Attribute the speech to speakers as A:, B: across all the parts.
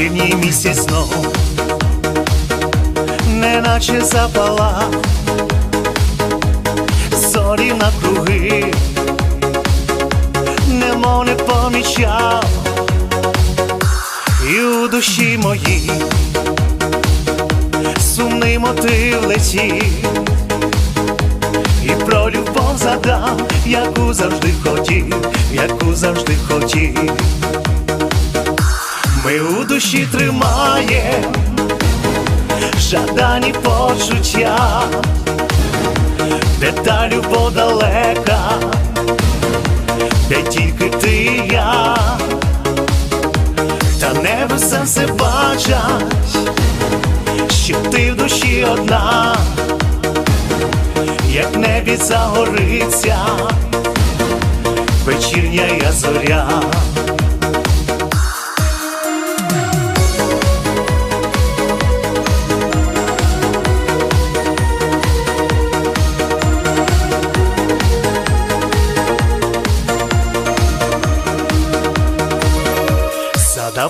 A: і місяць знов, неначе запала, зорі на круги, немов не помічав, і у душі моїй сумний мотив летів, і про любов задам, яку завжди хотів, яку завжди хотів. Ми у душі тримаєм жадані почуття, де та любов далека, де тільки ти і я, та небеса все бачать, що ти в душі одна, як небі загориться, вечірня я зоря.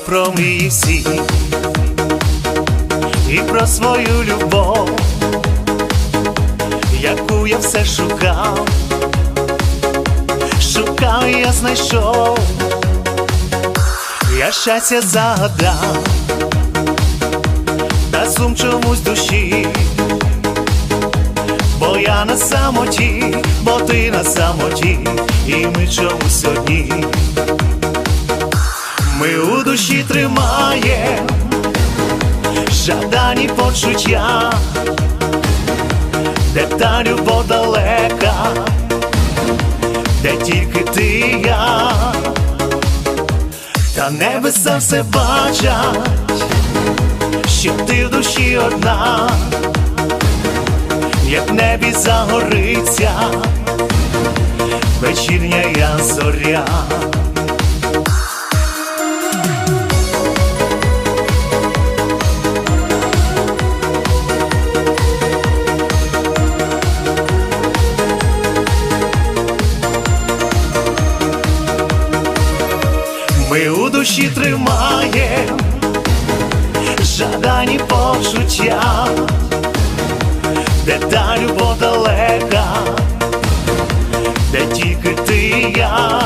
A: Про мрії всі і про свою любов, яку я все шукав, шукав і я знайшов, я щастя загадав, та сум чомусь душі, бо я на самоті, бо ти на самоті, і ми чомусь одні. Ми у душі тримаєм. Жадані почуття, де та любов далека, де тільки ти і я, та небеса все бачать, що ти в душі одна, як в небі загориться, вечірня я зоря. У душі тримаєм жадані почуття, де та любов далека, де тільки ти і я,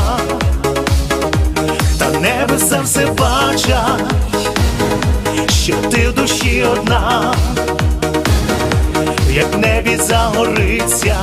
A: та небеса все бачать, що ти в душі одна, як в небі загориться,